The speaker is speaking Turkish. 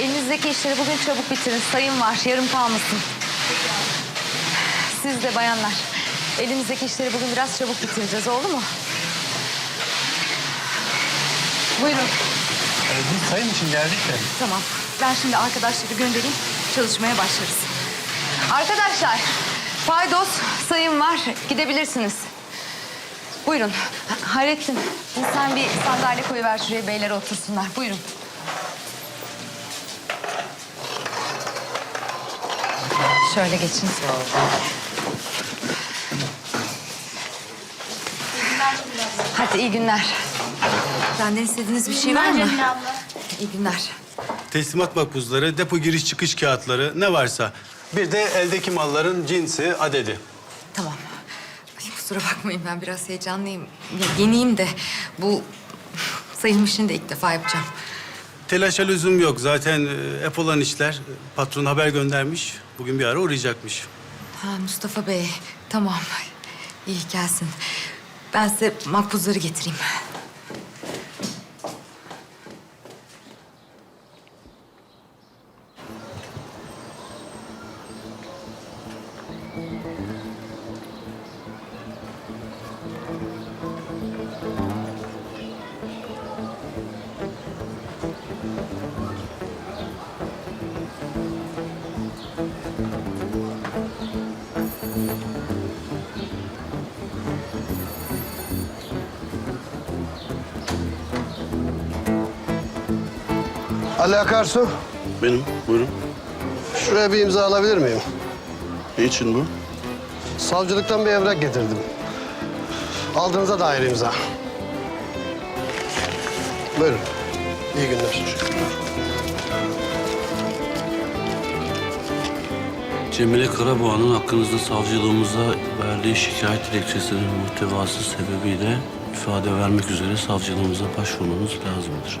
Elinizdeki işleri bugün çabuk bitirin. Sayım var, yarım kalmasın. Siz de bayanlar. Elinizdeki işleri bugün biraz çabuk bitireceğiz, oldu mu? Buyurun. Ee, biz sayım için geldik de. Tamam. Ben şimdi arkadaşları göndereyim. Çalışmaya başlarız. Arkadaşlar, paydos sayım var. Gidebilirsiniz. Buyurun. Ha- Hayrettin, sen bir sandalye koyuver şuraya beyler otursunlar. Buyurun. Şöyle geçin. Hadi iyi günler. Benden istediğiniz bir şey var mı? İyi günler. Teslimat makbuzları, depo giriş çıkış kağıtları ne varsa. Bir de eldeki malların cinsi, adedi. Tamam. Ay, kusura bakmayın ben biraz heyecanlıyım. Ya, yeniyim de bu sayım işini de ilk defa yapacağım. Telaşa lüzum yok. Zaten e, hep olan işler. Patron haber göndermiş. Bugün bir ara uğrayacakmış. Ha Mustafa Bey tamam. İyi gelsin. Ben size makbuzları getireyim. Ali Akarsu, Benim, buyurun. şuraya bir imza alabilir miyim? Ne için bu? Savcılıktan bir evrak getirdim. Aldığınıza dair imza. Buyurun. İyi günler. Cemile Karaboğa'nın hakkınızda savcılığımıza verdiği şikayet dilekçesinin muhtevası sebebiyle ifade vermek üzere savcılığımıza başvurmanız lazımdır.